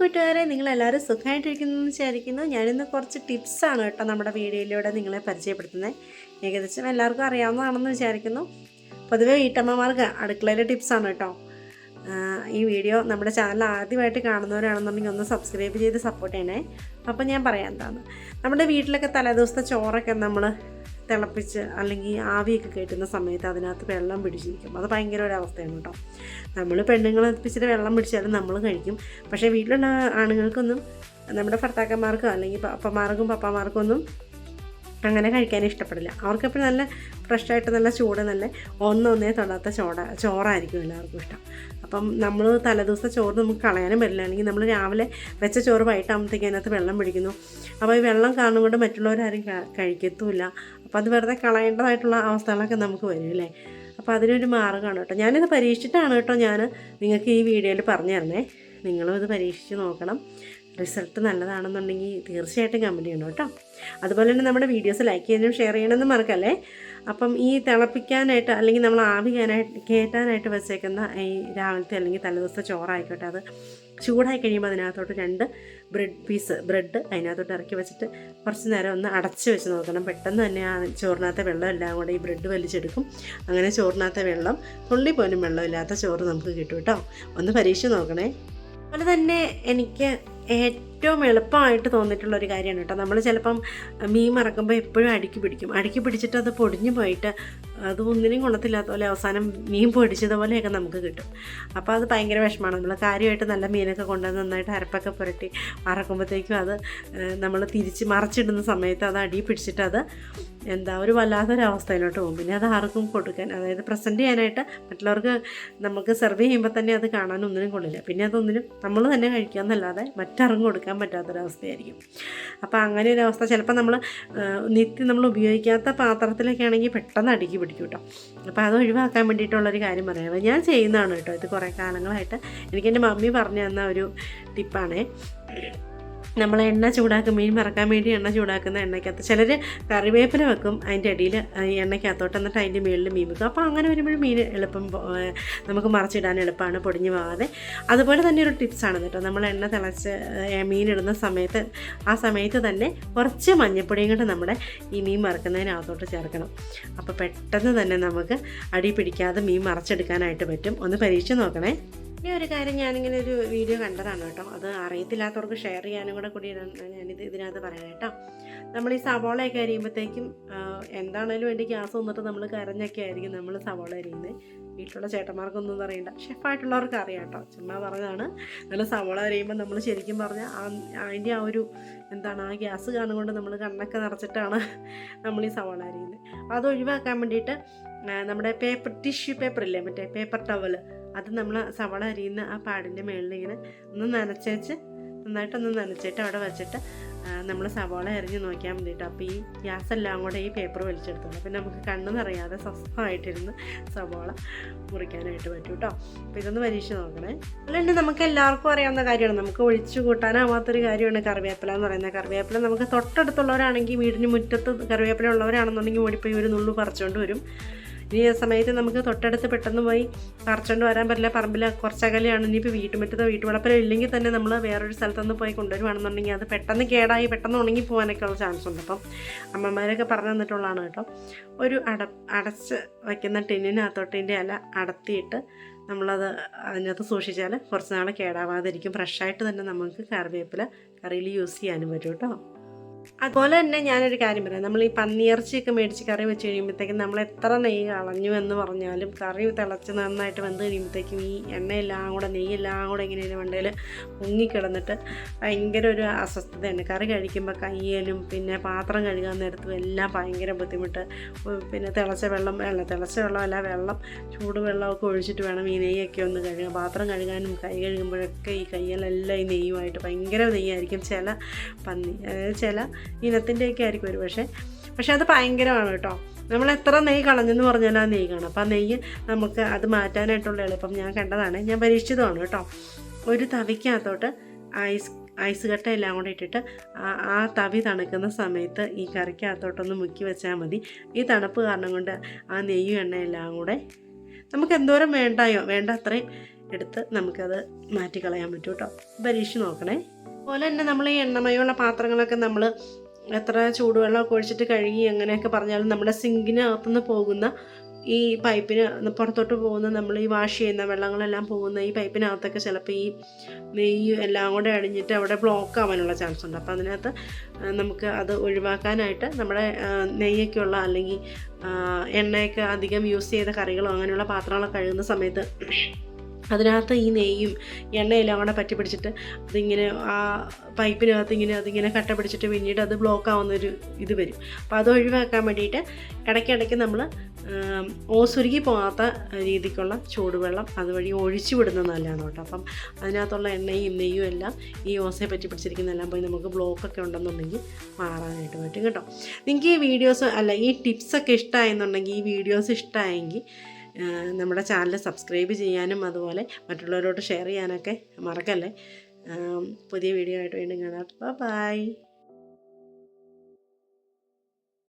കൂട്ടുകാരെ നിങ്ങളെല്ലാവരും സുഖമായിട്ടിരിക്കുന്നു എന്ന് വിചാരിക്കുന്നു. ഞാനിന്ന് കുറച്ച് ടിപ്സാണ് കേട്ടോ നമ്മുടെ വീഡിയോയിലൂടെ നിങ്ങളെ പരിചയപ്പെടുത്തുന്നത്. ഏകദേശം എല്ലാവർക്കും അറിയാവുന്നതാണെന്ന് വിചാരിക്കുന്നു. പൊതുവേ വീട്ടമ്മമാർക്ക് അടുക്കളയിലെ ടിപ്സാണ് കേട്ടോ. ഈ വീഡിയോ നമ്മുടെ ചാനൽ ആദ്യമായിട്ട് കാണുന്നവരാണെന്നുണ്ടെങ്കിൽ ഒന്ന് സബ്സ്ക്രൈബ് ചെയ്ത് സപ്പോർട്ട് ചെയ്യണേ. അപ്പോൾ ഞാൻ പറയാം എന്താണ്. നമ്മുടെ വീട്ടിലൊക്കെ തലേദിവസത്തെ ചോറൊക്കെ നമ്മൾ തിളപ്പിച്ച് അല്ലെങ്കിൽ ആവിയൊക്കെ കയറ്റുന്ന സമയത്ത് അതിനകത്ത് വെള്ളം പിടിച്ചിരിക്കും. അത് ഭയങ്കര ഒരു അവസ്ഥയാണ് കേട്ടോ. നമ്മൾ പെണ്ണുങ്ങൾ എത്തിച്ചിട്ട് വെള്ളം പിടിച്ചാലും നമ്മൾ കഴിക്കും. പക്ഷേ വീട്ടിലുള്ള ആണുങ്ങൾക്കൊന്നും നമ്മുടെ ഭർത്താക്കന്മാർക്കോ അല്ലെങ്കിൽ പപ്പമാർക്കും ഒന്നും അങ്ങനെ കഴിക്കാൻ ഇഷ്ടപ്പെടില്ല. അവർക്കെപ്പോഴും നല്ല ഫ്രഷായിട്ട് നല്ല ചൂട് നല്ല ഒന്നൊന്നേ തൊടാത്ത ചോട ചോറായിരിക്കും എല്ലാവർക്കും ഇഷ്ടം. അപ്പം നമ്മൾ തലേദിവസത്തെ ചോറ് നമുക്ക് കളയാനും പറ്റില്ല. അല്ലെങ്കിൽ നമ്മൾ രാവിലെ വെച്ച ചോറ് വൈകിട്ടാകുമ്പോഴത്തേക്ക് അതിനകത്ത് വെള്ളം പിടിക്കുന്നു. അപ്പോൾ ഈ വെള്ളം കാണും കൊണ്ട് മറ്റുള്ളവരാരും കഴിക്കത്തുമില്ല. അപ്പോൾ അത് വെറുതെ കളയേണ്ടതായിട്ടുള്ള അവസ്ഥകളൊക്കെ നമുക്ക് വരും അല്ലേ? അപ്പോൾ അതിനൊരു മാർഗമാണ് കേട്ടോ. ഞാനിത് പരീക്ഷിച്ചിട്ടാണ് കേട്ടോ ഞാൻ നിങ്ങൾക്ക് ഈ വീഡിയോയിൽ പറഞ്ഞു തരണേ നിങ്ങളും ഇത് പരീക്ഷിച്ച് നോക്കണം. റിസൾട്ട് നല്ലതാണെന്നുണ്ടെങ്കിൽ തീർച്ചയായിട്ടും കമന്റ് ചെയ്യണം കേട്ടോ. അതുപോലെ തന്നെ നമ്മുടെ വീഡിയോസ് ലൈക്ക് ചെയ്യാനും ഷെയർ ചെയ്യണമെന്ന് മറക്കല്ലേ? അപ്പം ഈ തിളപ്പിക്കാനായിട്ട് അല്ലെങ്കിൽ നമ്മൾ ആവി കയറ്റാനായിട്ട് കയറ്റാനായിട്ട് വെച്ചേക്കുന്ന ഈ രാവിലത്തെ അല്ലെങ്കിൽ തലേദിവസത്തെ ചോറായിക്കോട്ടെ. അത് ചൂടായി കഴിയുമ്പോൾ അതിനകത്തോട്ട് രണ്ട് ബ്രെഡ് പീസ് ബ്രെഡ് അതിനകത്തോട്ട് ഇറക്കി വെച്ചിട്ട് കുറച്ച് നേരം ഒന്ന് അടച്ച് വെച്ച് നോക്കണം. പെട്ടെന്ന് തന്നെ ആ ചോറിനകത്തെ വെള്ളം എല്ലാം കൂടെ ഈ ബ്രെഡ് വലിച്ചെടുക്കും. അങ്ങനെ ചോറിനകത്തെ വെള്ളം തുള്ളി പോലും വെള്ളമില്ലാത്ത ചോറ് നമുക്ക് കിട്ടും കേട്ടോ. ഒന്ന് പരീക്ഷ നോക്കണേ. അതുപോലെ തന്നെ എനിക്ക് ഏറ്റവും എളുപ്പമായിട്ട് തോന്നിയിട്ടുള്ള ഒരു കാര്യമാണ് കേട്ടോ. നമ്മൾ ചിലപ്പം മീൻ മറക്കുമ്പോൾ എപ്പോഴും അടുക്കി പിടിക്കും. അടുക്കി പിടിച്ചിട്ട് അത് പൊടിഞ്ഞു പോയിട്ട് അത് ഒന്നിനും ഗുണത്തില്ലാത്ത പോലെ അവസാനം മീൻ പൊടിച്ചതുപോലെയൊക്കെ നമുക്ക് കിട്ടും. അപ്പോൾ അത് ഭയങ്കര വിഷമമാണ് നമ്മൾ കാര്യമായിട്ട് നല്ല മീനൊക്കെ കൊണ്ടുവന്ന് നന്നായിട്ട് അരപ്പൊക്കെ പുരട്ടി മറക്കുമ്പോഴത്തേക്കും അത് നമ്മൾ തിരിച്ച് മറച്ചിടുന്ന സമയത്ത് അത് അടി പിടിച്ചിട്ട് അത് എന്താ ഒരു വല്ലാത്തൊരവസ്ഥയിലോട്ട് പോകും. പിന്നെ അത് ആർക്കും കൊടുക്കാൻ അതായത് പ്രസന്റ് ചെയ്യാനായിട്ട് മറ്റുള്ളവർക്ക് നമുക്ക് സെർവ് ചെയ്യുമ്പോൾ തന്നെ അത് കാണാൻ ഒന്നിനും കൊള്ളില്ല. പിന്നെ അതൊന്നിനും നമ്മൾ തന്നെ കഴിക്കുക എന്നല്ലാതെ മറ്റാർക്കും കൊടുക്കാൻ പറ്റാത്തൊരവസ്ഥയായിരിക്കും. അപ്പോൾ അങ്ങനെ ഒരു അവസ്ഥ. ചിലപ്പോൾ നമ്മൾ നിത്യം നമ്മൾ ഉപയോഗിക്കാത്ത പാത്രത്തിലൊക്കെ ആണെങ്കിൽ പെട്ടെന്ന് അടുക്കി പിടിക്കും കേട്ടോ അപ്പോൾ അത് ഒഴിവാക്കാൻ വേണ്ടിയിട്ടുള്ളൊരു കാര്യം പറയാം. ഞാൻ ചെയ്യുന്നതാണ് കേട്ടോ ഇത് കുറേ കാലങ്ങളായിട്ട്. എനിക്ക് എന്റെ മമ്മി പറഞ്ഞു തന്ന ഒരു ടിപ്പാണേ. നമ്മൾ എണ്ണ ചൂടാക്കും മീൻ മറക്കാൻ വേണ്ടി എണ്ണ ചൂടാക്കുന്ന എണ്ണയ്ക്കകത്ത് ചിലർ കറിവേപ്പില വെക്കും അതിന്റെ അടിയിൽ എണ്ണയ്ക്കകത്തോട്ട് എന്നിട്ട് അതിന്റെ മുകളിൽ മീൻ വെക്കും. അപ്പോൾ അങ്ങനെ വരുമ്പോൾ മീൻ എളുപ്പം നമുക്ക് മറച്ചിടാൻ എളുപ്പമാണ് പൊടിഞ്ഞു പോകാതെ. അതുപോലെ തന്നെ ഒരു ടിപ്സാണ് കേട്ടോ. നമ്മൾ എണ്ണ തിളച്ച് മീനിടുന്ന സമയത്ത് ആ സമയത്ത് തന്നെ കുറച്ച് മഞ്ഞപ്പൊടിയും കൊണ്ട് നമ്മുടെ ഈ മീൻ മറക്കുന്നതിനകത്തോട്ട് ചേർക്കണം. അപ്പോൾ പെട്ടെന്ന് തന്നെ നമുക്ക് അടി പിടിക്കാതെ മീൻ മറച്ചെടുക്കാനായിട്ട് പറ്റും. ഒന്ന് പരീക്ഷിച്ച് നോക്കണേ. ഇനി ഒരു കാര്യം ഞാനിങ്ങനെ ഒരു വീഡിയോ കണ്ടതാണ് കേട്ടോ. അത് അറിയത്തില്ലാത്തവർക്ക് ഷെയർ ചെയ്യാനും കൂടെ കൂടി ഞാനിത് ഇതിനകത്ത് പറയാം കേട്ടോ. നമ്മൾ ഈ സവോളയൊക്കെ അരിയുമ്പോഴത്തേക്കും എന്താണേലും വേണ്ടി ഗ്യാസ് വന്നിട്ട് നമ്മൾ കരഞ്ഞൊക്കെ ആയിരിക്കും നമ്മൾ സവോള അരിയുന്നത് വീട്ടിലുള്ള ചേട്ടന്മാർക്കൊന്നും അറിയണ്ട ഷെഫായിട്ടുള്ളവർക്ക് അറിയാം കേട്ടോ. ചുമ്മാ പറഞ്ഞതാണ്. നല്ല സവോള അരിയുമ്പോൾ നമ്മൾ ശരിക്കും പറഞ്ഞാൽ അതിന്റെ ആ ഒരു എന്താണ് ആ ഗ്യാസ് കാണുകൊണ്ട് നമ്മൾ കണ്ണൊക്കെ നിറച്ചിട്ടാണ് നമ്മൾ ഈ സവോള അരിയുന്നത് അത് ഒഴിവാക്കാൻ വേണ്ടിയിട്ട് നമ്മുടെ പേപ്പർ ടിഷ്യൂ പേപ്പർ ഇല്ലേ? മറ്റേ പേപ്പർ ടവൽ അത് നമ്മൾ സവള അരിയുന്ന ആ പാടിന്റെ മുകളിൽ ഇങ്ങനെ ഒന്ന് നനച്ചേച്ച് നന്നായിട്ടൊന്ന് നനച്ചിട്ട് അവിടെ വെച്ചിട്ട് നമ്മൾ സവാള എറിഞ്ഞ് നോക്കിയാൽ മതി കേട്ടോ അപ്പോൾ ഈ ഗ്യാസ് എല്ലാം കൂടെ ഈ പേപ്പർ വലിച്ചെടുത്തോളൂ. അപ്പം നമുക്ക് കണ്ണു നിറയാതെ സ്വസ്ഥമായിട്ടിരുന്ന് സവാള മുറിക്കാനായിട്ട് പറ്റും കേട്ടോ അപ്പോൾ ഇതൊന്ന് പരീക്ഷ നോക്കണേ. അല്ലാണ്ട് നമുക്ക് എല്ലാവർക്കും അറിയാവുന്ന കാര്യമാണ്. നമുക്ക് ഒഴിച്ചു കൂട്ടാനാവാത്തൊരു കാര്യമാണ് കറിവേപ്പില എന്ന് പറയുന്നത്. കറിവേപ്പില നമുക്ക് തൊട്ടടുത്തുള്ളവരാണെങ്കിൽ വീടിന് മുറ്റത്ത് കറിവേപ്പില ഉള്ളവരാണെന്നുണ്ടെങ്കിൽ ഓടിപ്പോയി ഒരു നുള്ളു പറിച്ചുകൊണ്ട് വരും. ഇനി ആ സമയത്ത് നമുക്ക് തൊട്ടടുത്ത് പെട്ടെന്ന് പോയി പറിച്ചുകൊണ്ട് വരാൻ പറ്റില്ല. പറമ്പിൽ കുറച്ചകലെയാണ് ഇനിയിപ്പോൾ വീട്ടുമുറ്റത്തോ വീട്ടുവളപ്പിലോ ഇല്ലെങ്കിൽ തന്നെ നമ്മൾ വേറൊരു സ്ഥലത്തുനിന്ന് പോയി കൊണ്ടുവരുവാണെന്നുണ്ടെങ്കിൽ അത് പെട്ടെന്ന് കേടായി പെട്ടെന്ന് ഉണങ്ങി പോകാനൊക്കെ ഉള്ള ചാൻസ് ഉണ്ട്. അപ്പം അമ്മമാരൊക്കെ പറഞ്ഞു തന്നിട്ടുള്ളതാണ് കേട്ടോ. ഒരു അട അടച്ച് വയ്ക്കുന്ന ടിന്നിനകത്തോട്ടിന്റെ ഇല അടത്തിയിട്ട് നമ്മളത് അതിനകത്ത് സൂക്ഷിച്ചാൽ കുറച്ച് നാൾ കേടാവാതിരിക്കും. ഫ്രഷായിട്ട് തന്നെ നമുക്ക് കറിവേപ്പില കറിയിൽ യൂസ് ചെയ്യാനും പറ്റും കേട്ടോ. അതുപോലെ തന്നെ ഞാനൊരു കാര്യം പറയാം. നമ്മൾ ഈ പന്നിയിറച്ചിയൊക്കെ മേടിച്ച് കറി വെച്ച് കഴിയുമ്പോഴത്തേക്കും നമ്മൾ എത്ര നെയ്യ് കളഞ്ഞു എന്ന് പറഞ്ഞാലും കറി തിളച്ച് നന്നായിട്ട് വെന്ത് കഴിയുമ്പോഴത്തേക്കും ഈ എണ്ണയെല്ലാം കൂടെ നെയ്യെല്ലാം കൂടെ ഇങ്ങനെ വണ്ടയിൽ മുങ്ങിക്കിടന്നിട്ട് ഭയങ്കര ഒരു അസ്വസ്ഥതയാണ്. കറി കഴിക്കുമ്പോൾ കയ്യലും പിന്നെ പാത്രം കഴുകാൻ നേരത്തും എല്ലാം ഭയങ്കര ബുദ്ധിമുട്ട്. പിന്നെ തിളച്ച വെള്ളം അല്ല തിളച്ച വെള്ളമല്ല വെള്ളം ചൂടുവെള്ളമൊക്കെ ഒഴിച്ചിട്ട് വേണം ഈ നെയ്യൊക്കെ ഒന്ന് കഴുകാൻ. പാത്രം കഴുകാനും കൈ കഴുകുമ്പോഴൊക്കെ ഈ കയ്യിലെല്ലാം ഈ നെയ്യുമായിട്ട് ഭയങ്കര നെയ്യായിരിക്കും ചില പന്നി അതായത് ചില ഇനത്തിന്റെയൊക്കെ ആയിരിക്കും ഒരു പക്ഷേ. പക്ഷേ അത് ഭയങ്കരമാണ് കേട്ടോ. നമ്മൾ എത്ര നെയ്യ് കളഞ്ഞെന്ന് പറഞ്ഞാൽ ആ നെയ്യ് കാണും. അപ്പോൾ ആ നെയ്യ് നമുക്ക് അത് മാറ്റാനായിട്ടുള്ള എളുപ്പം ഞാൻ കണ്ടതാണ്. ഞാൻ പരീക്ഷിച്ചതാണ് കേട്ടോ. ഒരു തവിക്കകത്തോട്ട് ഐസ് ഐസ് കട്ട എല്ലാം കൂടെ ഇട്ടിട്ട് ആ തവി തണുക്കുന്ന സമയത്ത് ഈ കറിക്കകത്തോട്ടൊന്ന് മുക്കി വെച്ചാൽ മതി. ഈ തണുപ്പ് കാരണം കൊണ്ട് ആ നെയ്യും എണ്ണ എല്ലാം കൂടെ നമുക്ക് എന്തോരം വേണ്ടായോ? വേണ്ട അത്രയും എടുത്ത് നമുക്കത് മാറ്റിക്കളയാൻ പറ്റും കേട്ടോ. പരീക്ഷിച്ച് നോക്കണേ. അതുപോലെ തന്നെ നമ്മൾ ഈ എണ്ണമയമുള്ള പാത്രങ്ങളൊക്കെ നമ്മൾ എത്ര ചൂടുവെള്ളമൊക്കെ ഒഴിച്ചിട്ട് കഴുകി അങ്ങനെയൊക്കെ പറഞ്ഞാലും നമ്മുടെ സിങ്കിനകത്തുനിന്ന് പോകുന്ന ഈ പൈപ്പിന് പുറത്തോട്ട് പോകുന്ന നമ്മൾ ഈ വാഷ് ചെയ്യുന്ന വെള്ളങ്ങളെല്ലാം പോകുന്ന ഈ പൈപ്പിനകത്തൊക്കെ ചിലപ്പോൾ ഈ നെയ്യ് എല്ലാം കൂടെ അടിഞ്ഞിട്ട് അവിടെ ബ്ലോക്ക് ആവാനുള്ള ചാൻസ് ഉണ്ട്. അപ്പോൾ അതിനകത്ത് നമുക്ക് അത് ഒഴിവാക്കാനായിട്ട് നമ്മുടെ നെയ്യൊക്കെ നെയ്യൊക്കെയുള്ള അല്ലെങ്കിൽ എണ്ണയൊക്കെ അധികം യൂസ് ചെയ്ത കറികളോ അങ്ങനെയുള്ള പാത്രങ്ങളൊക്കെ കഴുകുന്ന സമയത്ത് അതിനകത്ത് ഈ നെയ്യും എണ്ണയെല്ലാം കൂടെ പറ്റി പിടിച്ചിട്ട് അതിങ്ങനെ ആ പൈപ്പിനകത്ത് ഇങ്ങനെ അതിങ്ങനെ കട്ട പിടിച്ചിട്ട് പിന്നീട് അത് ബ്ലോക്ക് ആവുന്നൊരു ഇത് വരും. അപ്പോൾ അത് ഒഴിവാക്കാൻ വേണ്ടിയിട്ട് ഇടയ്ക്കിടയ്ക്ക് നമ്മൾ ഓസുരുകി പോകാത്ത രീതിക്കുള്ള ചൂടുവെള്ളം അതുവഴി ഒഴിച്ചു വിടുന്നത് നല്ലതാണ് കേട്ടോ. അപ്പം അതിനകത്തുള്ള എണ്ണയും നെയ്യും എല്ലാം ഈ ഓസയെ പറ്റി പിടിച്ചിരിക്കുന്നതെല്ലാം പോയി നമുക്ക് ബ്ലോക്കൊക്കെ ഉണ്ടെന്നുണ്ടെങ്കിൽ മാറാനായിട്ട് പറ്റും കേട്ടോ. നിങ്ങൾക്ക് ഈ വീഡിയോസ് അല്ല ഈ ടിപ്സൊക്കെ ഇഷ്ടമായെന്നുണ്ടെങ്കിൽ ഈ വീഡിയോസ് ഇഷ്ടമായെങ്കിൽ നമ്മുടെ ചാനൽ സബ്സ്ക്രൈബ് ചെയ്യാനും അതുപോലെ മറ്റുള്ളവരോട് ഷെയർ ചെയ്യാനൊക്കെ മറക്കല്ലേ? പുതിയ വീഡിയോ ആയിട്ട് വീണ്ടും കാണാം. ബൈ.